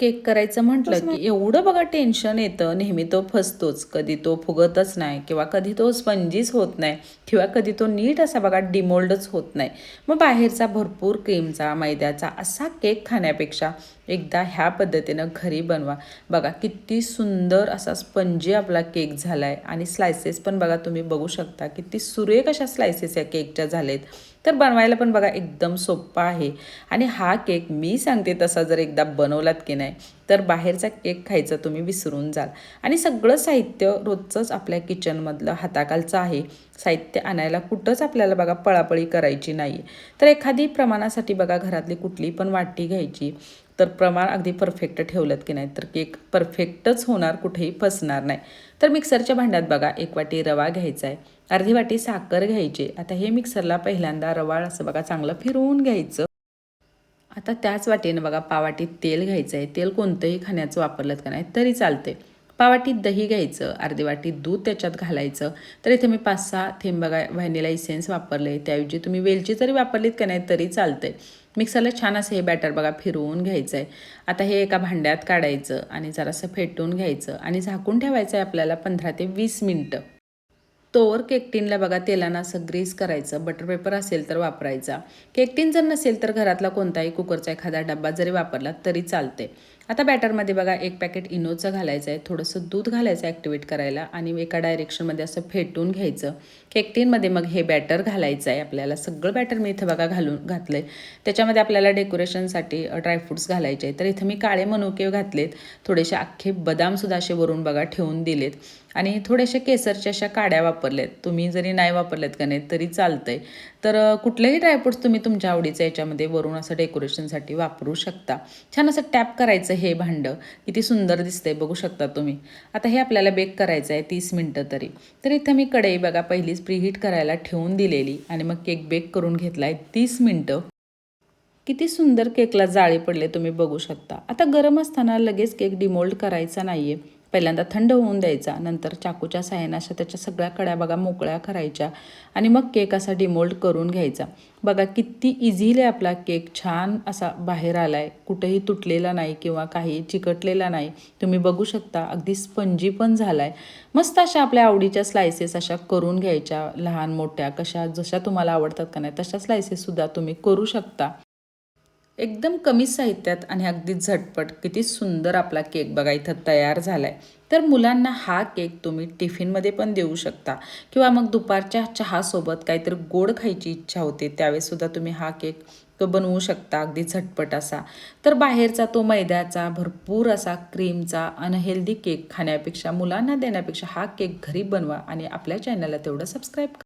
Cake करायचं म्हटलं की एवढं बघा टेन्शन येतं. नेहमी तो फसतोच. कधी तो फुगतच नाही किंवा कधी तो स्पंजीच होत नाही किंवा कधी तो नीट असा बघा डिमोल्डच होत नाही. मग बाहेरचा भरपूर क्रीमचा मैद्याचा असा केक खाण्यापेक्षा एकदा ह्या पद्धतीनं घरी बनवा. बघा किती सुंदर असा स्पंजी आपला केक झाला आहे आणि स्लायसेस पण बघा तुम्ही बघू शकता किती सुरेख अशा स्लायसेस या केकच्या झालेत. तर बनवायला पण बघा एकदम सोप्पा आहे. आणि हा केक मी सांगते तसा जर एकदा बनवलात की नाही तर बाहेरचा केक खायचा तुम्ही विसरून जाल. आणि सगळं साहित्य रोजचंच आपल्या किचनमधलं हाताखालचं आहे. साहित्य आणायला कुठंच आपल्याला बघा पळापळी करायची नाही तर एखादी प्रमाणासाठी बघा घरातली कुठली पण वाटी घ्यायची तर प्रमाण अगदी परफेक्ट ठेवलं की नाही? तर केक परफेक्टच होणार कुठेही फसणार नाही. तर मिक्सरच्या भांड्यात बघा एक वाटी रवा घ्यायचा आहे अर्धी वाटी साखर घ्यायची. आता हे मिक्सरला पहिल्यांदा रवाळ असं बघा चांगलं फिरवून घ्यायचं. आता त्याच वाटीनं बघा पावाटीत तेल घ्यायचं आहे तेल कोणतंही खाण्याचं वापरलं का नाही तरी चालते पावाटीत दही घ्यायचं अर्धी वाटीत दूध त्याच्यात घालायचं. तर इथे मी पाच सहा थेंब बघा व्हॅनिला इसेन्स वापरले. त्याऐवजी तुम्ही वेलची जरी वापरलीत का नाही तरी चालते मिक्सरला छान असं हे बॅटर बघा फिरवून घ्यायचं आहे आता हे एका भांड्यात काढायचं आणि जरासं फेटून घ्यायचं आणि झाकून ठेवायचं आहे आपल्याला पंधरा ते वीस मिनटं. तोवर केकटीनला बघा तेलानं असं ग्रीस करायचं. बटर पेपर असेल तर वापरायचा. केकटीन जर नसेल तर घरातला कोणताही कुकरचा एखादा डब्बा जरी वापरला तरी चालते आता बॅटरमध्ये बघा एक पॅकेट इनोचं घालायचं आहे थोडंसं दूध घालायचं ॲक्टिवेट करायला आणि एका डायरेक्शनमध्ये असं फेटून घ्यायचं. केकटीनमध्ये मग हे बॅटर घालायचं आहे आपल्याला सगळं बॅटर मी इथं बघा घालून घातलं आहे त्याच्यामध्ये आपल्याला डेकोरेशनसाठी ड्रायफ्रूट्स घालायचे. आहे तर इथं मी काळे मनुके घातलेत. थोडेसे अख्खे बदामसुद्धा असे वरून बघा ठेवून दिलेत. आणि थोड्याशा केसरच्या अशा काड्या वापरल्यात तुम्ही जरी नाही वापरल्यात का नाही तरी चालतं आहे तर कुठलेही ड्रायफ्रूट्स तुम्ही तुमच्या आवडीचं याच्यामध्ये वरून असं डेकोरेशनसाठी वापरू शकता. छान असं टॅप करायचं हे भांडं किती सुंदर दिसतंय बघू शकता तुम्ही. आता हे आपल्याला बेक करायचं आहे तीस मिनटं तरी. तर इथं मी कढई बघा पहिलीच प्रीहीट करायला ठेवून दिलेली आणि मग केक बेक करून घेतला आहे तीस मिनटं. किती सुंदर केकला जाळी पडले तुम्ही बघू शकता. आता गरम असताना लगेच केक डिमोल्ड करायचा नाही आहे पहिल्यांदा थंड होऊन द्यायचा नंतर चाकूच्या साह्यानं अशा त्याच्या सगळ्या कड्या बघा मोकळ्या करायच्या आणि मग केक असा डिमोल्ड करून घ्यायचा. बघा किती इझिली आपला केक छान असा बाहेर आला आहे कुठेही तुटलेला नाही किंवा काही चिकटलेला नाही. तुम्ही बघू शकता अगदी स्पंजी पण झाला आहे मस्त अशा आपल्या आवडीच्या स्लायसेस अशा करून घ्यायच्या लहान मोठ्या कशा जशा तुम्हाला आवडतात का नाही तशा स्लायसेससुद्धा तुम्ही करू शकता. एकदम कमी साहित्यात आणि अगदी झटपट किती सुंदर आपला केक बघा इथं तयार झाला आहे तर मुलांना हा केक तुम्ही टिफिनमध्ये पण देऊ शकता. किंवा मग दुपारच्या चहासोबत काहीतरी गोड खायची इच्छा होते त्यावेळेसुद्धा तुम्ही हा केक तो बनवू शकता अगदी झटपट असा. तर बाहेरचा तो मैद्याचा भरपूर असा क्रीमचा अनहेल्दी केक खाण्यापेक्षा मुलांना देण्यापेक्षा हा केक घरी बनवा आणि आपल्या चॅनलला तेवढं सबस्क्राईब